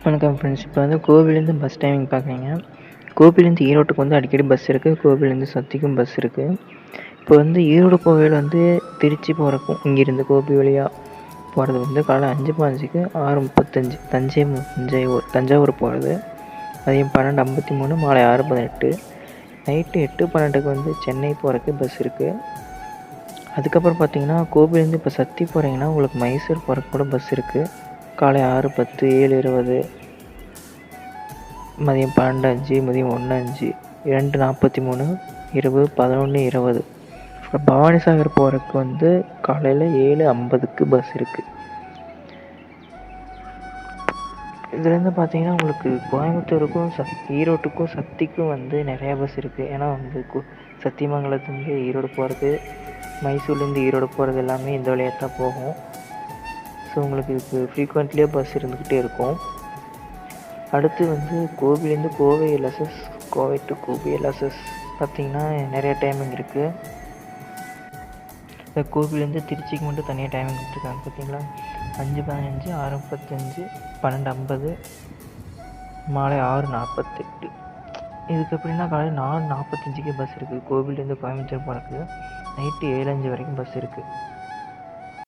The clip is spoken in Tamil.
வணக்கம் ஃப்ரெண்ட்ஸ் இப்போ வந்து கோவிலேருந்து பஸ் டைமிங் பார்க்குறீங்க கோபிலேருந்து ஈரோட்டுக்கு வந்து அடிக்கடி பஸ் இருக்குது கோபிலேருந்து சத்திக்கும் பஸ் இருக்குது இப்போ வந்து ஈரோடு கோவில் வந்து திருச்சி போகிறக்கும் இங்கேருந்து கோபி வழியாக போகிறது வந்து காலை அஞ்சு பாஞ்சுக்கு ஆறு முப்பத்தஞ்சு. தஞ்சை மு- தஞ்சாவூர் தஞ்சாவூர் போகிறது அதையும் பன்னெண்டு ஐம்பத்தி மூணு மாலை ஆறு பதினெட்டு. நைட்டு எட்டு பன்னெண்டுக்கு வந்து சென்னை போகிறக்கு பஸ் இருக்குது அதுக்கப்புறம் பார்த்தீங்கன்னா கோபிலேருந்து இப்போ சத்தி போகிறீங்கன்னா உங்களுக்கு மைசூர் போகிறக்கு கூட பஸ் இருக்குது காலை ஆறு பத்து ஏழு இருபது மதியம் பன்னெண்டு அஞ்சு மதியம் ஒன்று அஞ்சு இரண்டு நாற்பத்தி மூணு இரவு பதினொன்று இருபது அப்புறம் பவானிசாகர் போகிறதுக்கு வந்து காலையில் ஏழு ஐம்பதுக்கு பஸ் இருக்குது இதுலேருந்து பார்த்தீங்கன்னா உங்களுக்கு கோயம்புத்தூருக்கும் சத் ஈரோட்டுக்கும் சக்திக்கும் வந்து நிறையா பஸ் இருக்குது ஏன்னா வந்து சத்தியமங்கலத்துலேருந்து ஈரோடு போகிறது மைசூர்லேருந்து ஈரோடு போகிறது எல்லாமே இந்த வழியாக தான் போகும். ஸோ உங்களுக்கு இதுக்கு ஃப்ரீக்வெண்ட்லியாக பஸ் இருந்துக்கிட்டே இருக்கும். அடுத்து வந்து கோபிலேருந்து Kovai LSS Kovai to Gobi LSS பார்த்தீங்கன்னா நிறைய டைமிங் இருக்குது இந்த கோபிலேருந்து திருச்சிக்கு மட்டும் தனியாக டைமிங் கொடுத்துருக்காங்க பார்த்தீங்களா? அஞ்சு பதினஞ்சு ஆறு முப்பத்தஞ்சு பன்னெண்டு ஐம்பது மாலை ஆறு நாற்பத்தெட்டு. இதுக்கு எப்படின்னா காலையில் நாலு நாற்பத்தஞ்சுக்கே பஸ் இருக்குது கோவிலேருந்து கோயம்புத்தூர் போகிறதுக்கு நைட்டு ஏழு அஞ்சு வரைக்கும் பஸ் இருக்குது